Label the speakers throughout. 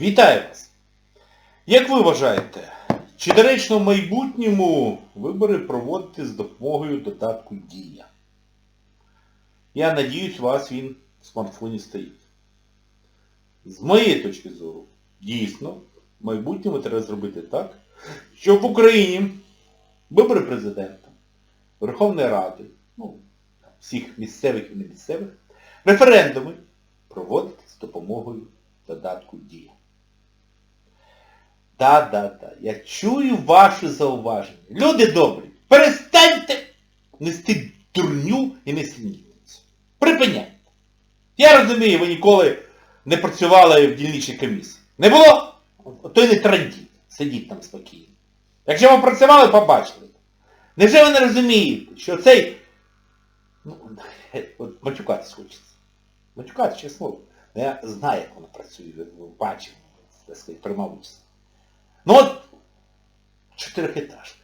Speaker 1: Вітаю вас! Як ви вважаєте, чи доречно в майбутньому вибори проводити з допомогою додатку Дія? Я надіюсь, у вас він в смартфоні стоїть. З моєї точки зору, дійсно, в майбутньому треба зробити так, щоб в Україні вибори президента, Верховної Ради, ну, всіх місцевих і не місцевих, референдуми проводити з допомогою додатку Дія. Да-да-да, я чую ваші зауваження. Люди добрі, перестаньте нести дурню і несенітницю. Припиняйте. Я розумію, ви ніколи не працювали в дільничній комісії. Не було? То й не трандіть. Сидіть там спокійно. Якщо ви працювали, побачили. Невже ви не розумієте, що цей... Ну, от матюкатись хочеться. Матюкатись, чесно. Я знаю, як воно працює, бачив, так сказати, приймав участь. Ну от, чотирьохетажне.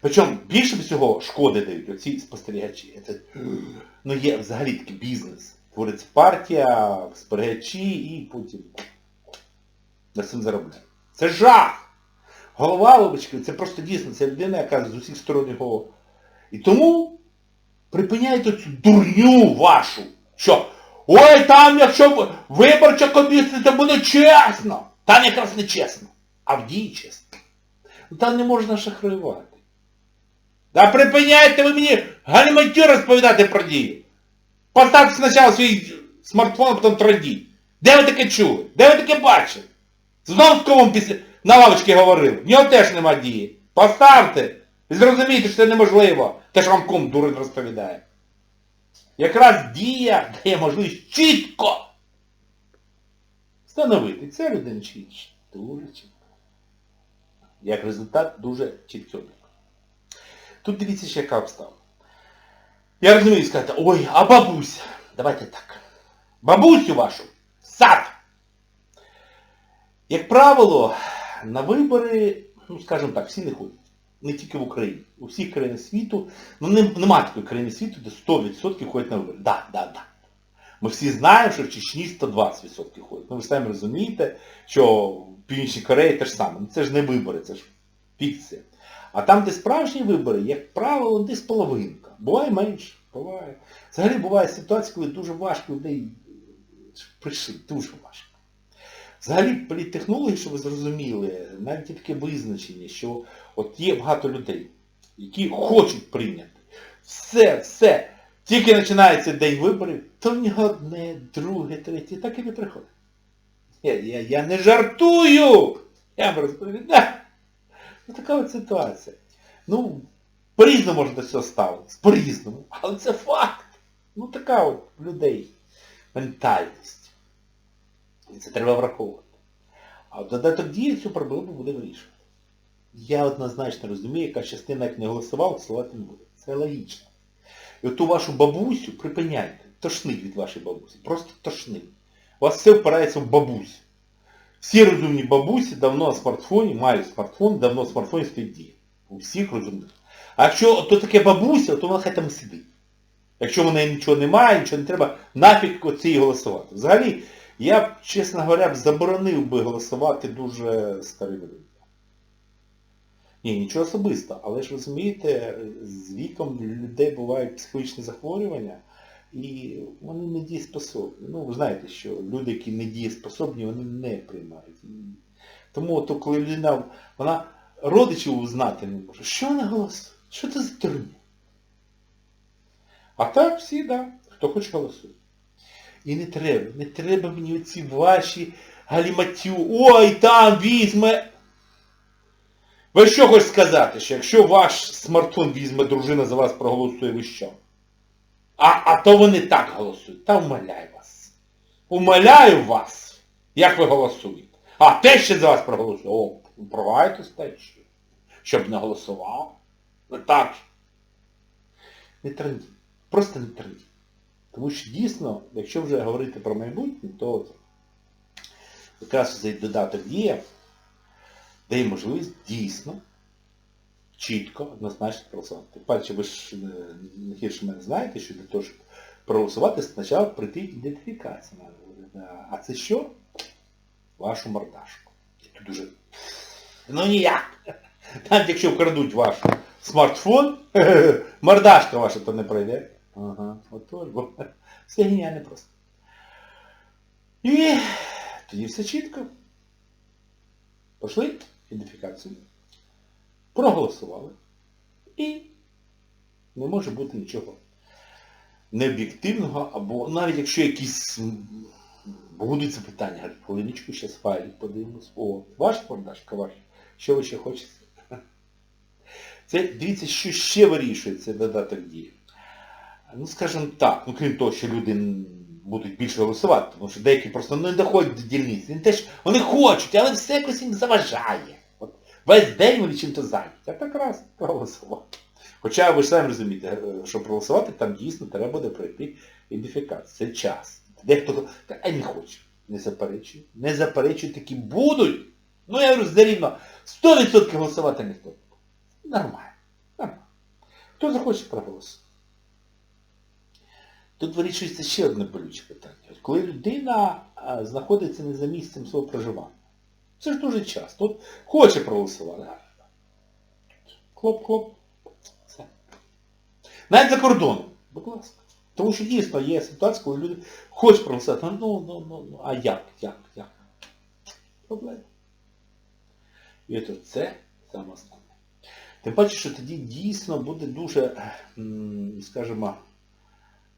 Speaker 1: Причому більше всього шкоди дають оці спостерігачі. Це, ну є взагалі такий бізнес. Твориться партія, спостерігачі і потім на цим заробляє. Це жах! Голова вибачки, це просто дійсно, це людина, яка з усіх сторон його. І тому припиняйте цю дурню вашу, що ой, там якщо виборча комісія, це буде чесно. Там якраз не чесно. А в. Ну там не можна шахраювати. Да припиняйте ви мені галіматю розповідати про дію. Поставте спочатку свій смартфон, потім трандіть. Де ви таке чули? Де ви таке бачили? Знов з кому після на лавочці говорив. В нього теж нема дії. Поставте. І зрозумійте, що це неможливо. Те, що вам кум дурень розповідає. Якраз дія дає можливість чітко встановити. Це людина чітко. Дуже чітко. Як результат дуже чітко. Тут дивіться ще яка обставина. Я розумію сказати, ой, а бабуся. Давайте так. Бабусю вашу сад. Як правило, на вибори, ну скажімо так, всі не ходять. Не тільки в Україні. У всіх країнах світу, ну не, нема такої країни світу, де 100% ходять на вибори. Да, да, да. Ми всі знаємо, що в Чечні 120% ходять. Ну ви самі розумієте, що в Північній Кореї те ж саме. Ну це ж не вибори, це ж фікція. А там, де справжні вибори, як правило, десь половинка. Буває менше, буває. Взагалі буває ситуація, коли дуже важко людей прийшли, дуже важко. Взагалі політтехнологи, щоб ви зрозуміли, навіть таке визначення, що от є багато людей, які хочуть прийняти. Все, все. Тільки починається день виборів, то в нього одне, друге, третє, так і не приходить. Я, я, я не жартую! Я вам розповідаю. Ну така от ситуація. Ну, по-різному можна до цього ставитися, по-різному. Але це факт. Ну така от людей ментальність. І це треба враховувати. А от додаток дії цю проблему буде вирішувати. Я однозначно розумію, яка частина, як не голосував, голосувати не буде. Це логічно. І оту вашу бабусю припиняйте. Тошнить від вашої бабусі. Просто тошнить. У вас все впирається в бабусю. Всі розумні бабусі давно на смартфоні, мають смартфон, давно на смартфоні стоїть дія. У всіх розумних. А якщо то таке бабуся, то вона хай там сидить. Якщо в неї нічого немає, нічого не треба, нафіг оці голосувати. Взагалі, я чесно говоря, заборонив би голосувати дуже старим людям. Ні, нічого особисто, але ж розумієте, з віком людей бувають психологічні захворювання, і вони не дієспособні. Ну, ви знаєте, що люди, які не дієспособні, вони не приймають. Тому то, коли людина, вона родичів знати не може, що вона голосує? Що це за дурня? А так всі, да, хто хоче голосує. І не треба, не треба мені оці ваші галіматю, ой, там візьме. Ви що хочете сказати, що якщо ваш смартфон візьме дружина за вас проголосує, ви що? А, а то вони так голосують. Та умоляю вас. Умоляю вас, як ви голосуєте. А те ще за вас проголосує. О, впроваєтесь те ще. Щоб не голосував. Ну так. Не трендіть. Просто не трендіть. Тому що дійсно, якщо вже говорити про майбутнє, то якраз цей додаток дія дає можливість дійсно, чітко, однозначно проголосувати. Паче, ви ж не гірше мене знаєте, що для того, щоб проголосувати, спочатку прийти ідентифікація. А це що? вашу мордашку. І тут дуже... Ну ніяк. Навіть якщо вкрадуть ваш смартфон, мордашка ваша то не пройде. Ага, отож, бо все геніально просто. І тоді все чітко. Пошли ідентифікацію, проголосували. І не може бути нічого необ'єктивного, або навіть якщо якісь будуть запитання, говорять, хвилиночку, зараз файлик подивимось. О, ваш продажка, ваш. Що ви ще хочете? Це, дивіться, що ще вирішує цей додаток дії. Ну, скажімо так, ну крім того, що люди будуть більше голосувати, тому що деякі просто не доходять до дільниці. Вони теж, вони хочуть, але все якось їм заважає. От весь день вони чим-то зайняті. А так раз проголосувати. Хоча ви ж самі розумієте, е, що проголосувати там дійсно треба буде пройти ідентифікацію. Це час. Дехто а не хоче. Не заперечує. Не заперечує, такі будуть. Ну я говорю, зарівно 100% голосувати ніхто. Нормально. Нормально. Хто захоче проголосувати. Тут вирішується ще одне болюче питання. Коли людина знаходиться не за місцем свого проживання. Це ж дуже часто. От хоче проголосувати. а, Клоп-клоп. Все. Навіть за кордоном. Будь ласка. Тому що дійсно є ситуація, коли люди хочуть проголосувати. Ну, ну, ну, ну, а як, як, як? Проблема. І от це саме основне. Тим паче, що тоді дійсно буде дуже, скажімо,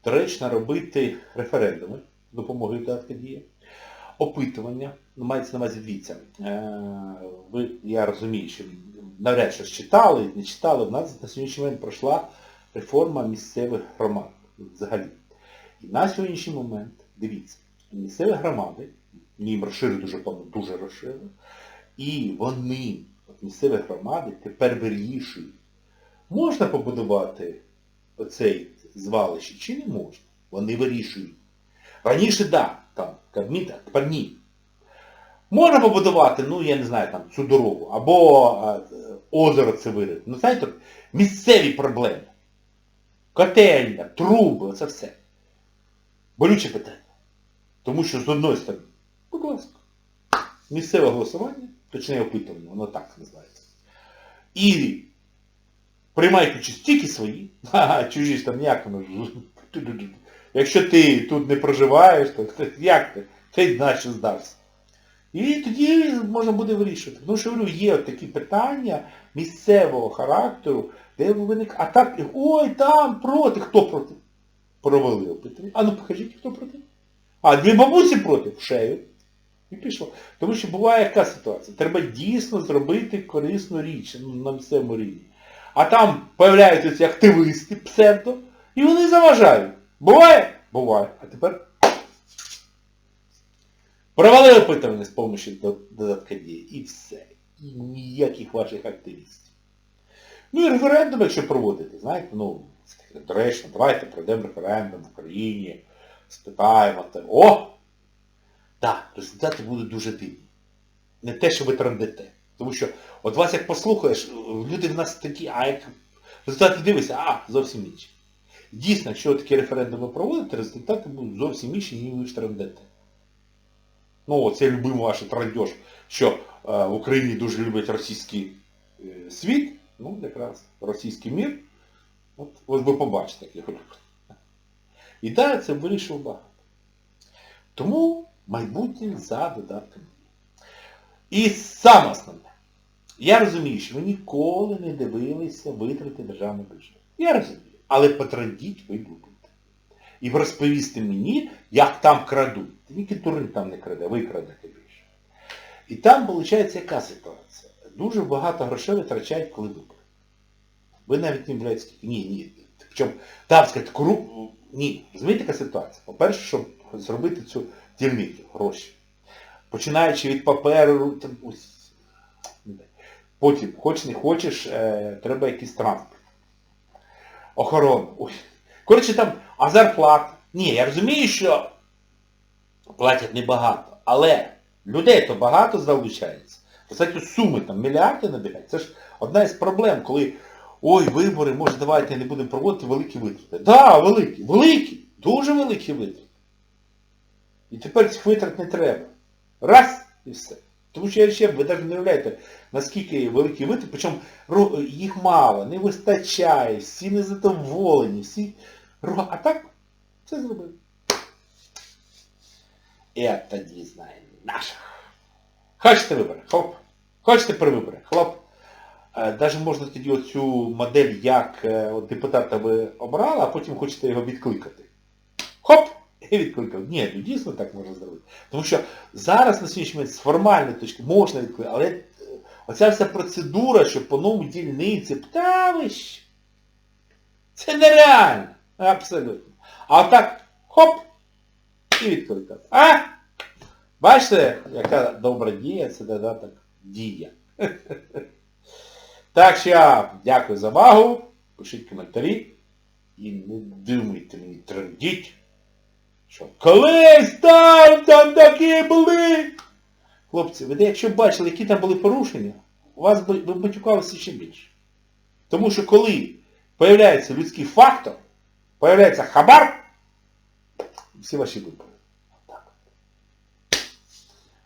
Speaker 1: доречно робити референдуми з допомогою додатка дії, опитування, ну, мається на увазі дивіться. Е, я розумію, що навряд чи читали, не читали, в нас на сьогоднішній момент пройшла реформа місцевих громад взагалі. І на сьогоднішній момент, дивіться, місцеві громади, їм розширили дуже плану, дуже розширили, і вони, от місцеві громади, тепер вирішують, можна побудувати оцей звалище чи не можна. Вони вирішують. Раніше да, там, Кабмін, а тепер ні. Можна побудувати, ну я не знаю, там, цю дорогу, або озеро це вирити. Ну знаєте, місцеві проблеми. Котельня, труби, це все. Болюче питання. Тому що з одної сторони, будь ласка, місцеве голосування, точніше опитування, воно так називається. І приймають участь тільки свої, а чужі ж там ніяк воно. Якщо ти тут не проживаєш, то як ти? Ти наче здався. І тоді можна буде вирішувати. Тому що говорю, є от такі питання місцевого характеру, де виник... А так, ой, там проти. Хто проти? Провели опитування. А ну покажіть, хто проти. А дві бабусі проти, в шею. І пішло. Тому що буває яка ситуація. Треба дійсно зробити корисну річ ну, на місцевому рівні. А там появляються ці активисти, псевдо, і вони заважають. Буває? Буває. А тепер провалили опитування з допомогою додатка дії. І все. І ніяких ваших активістів. Ну і референдум, якщо проводити, знаєте, ну, доречно, давайте проведемо референдум в Україні, спитаємо те. О! Так, результати будуть дуже дивні. Не те, що ви трандите. Тому що от вас як послухаєш, люди в нас такі, а як результати дивишся, а, зовсім інші. Дійсно, якщо такі референдуми проводити, результати будуть зовсім інші, ніж ви ж трандете. Ну, оце любимо ваш трандеж, що е, в Україні дуже люблять російський е, світ, ну, якраз російський мір. От, от ви побачите, як його люблять. І далі це вирішив багато. Тому майбутнє за додатком. І саме основне. Я розумію, що ви ніколи не дивилися витрати державного бюджету. Я розумію. Але потрандіть ви будете. І розповісти мені, як там крадуть. Тільки дурень там не краде, ви крадете більше. І там, виходить, яка ситуація? Дуже багато грошей витрачають, коли вибори. Ви навіть не являєте скільки. Ні, ні. Причому, там сказати, коруп... Ні. Розумієте, яка ситуація? По-перше, щоб зробити цю дільницю, гроші. Починаючи від паперу, там, ось, потім, хоч не хочеш, е, треба якийсь транспорт. Охорона. Коротше там, а зарплата. Ні, я розумію, що платять небагато, але людей то багато залучається. Кстати, суми там мільярди набігають. Це ж одна із проблем, коли ой, вибори, може давайте не будемо проводити великі витрати. Так, да, великі, великі, дуже великі витрати. І тепер цих витрат не треба. Раз, І все. Тому що я ще, ви навіть не уявляєте, наскільки великий витрат, причому їх мало, не вистачає, всі незадоволені, всі. А так все зробили. Это дизайн наших. Хочете вибори? Хлоп. Хочете перевибори? Хлоп. Е, Даже можна тоді оцю модель, як е, депутата ви обрали, а потім хочете його відкликати. Хоп! Відкликав. Ні, ну дійсно так можна зробити. Тому що зараз на сьогоднішній момент з формальної точки можна відкликати, але е, оця вся процедура, що по новому дільниці, та ви? Це нереально. Абсолютно. А отак, хоп, і відкликав. А? Бачите, яка добра дія, це додаток дія. Так що, я дякую за увагу. Пишіть коментарі. І не думайте мені трендіть, колись там, там такі були. Хлопці, ви якщо бачили, які там були порушення, у вас би б ще більше. Тому що коли появляється людський фактор, появляється хабар, всі ваші вибори. Так.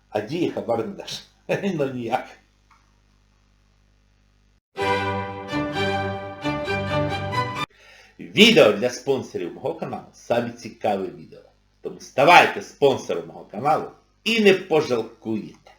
Speaker 1: А дії хабар не даш. Ну ніяк. Відео для спонсорів мого каналу самі цікаві відео. Тому ставайте спонсором мого каналу і не пожалкуєте.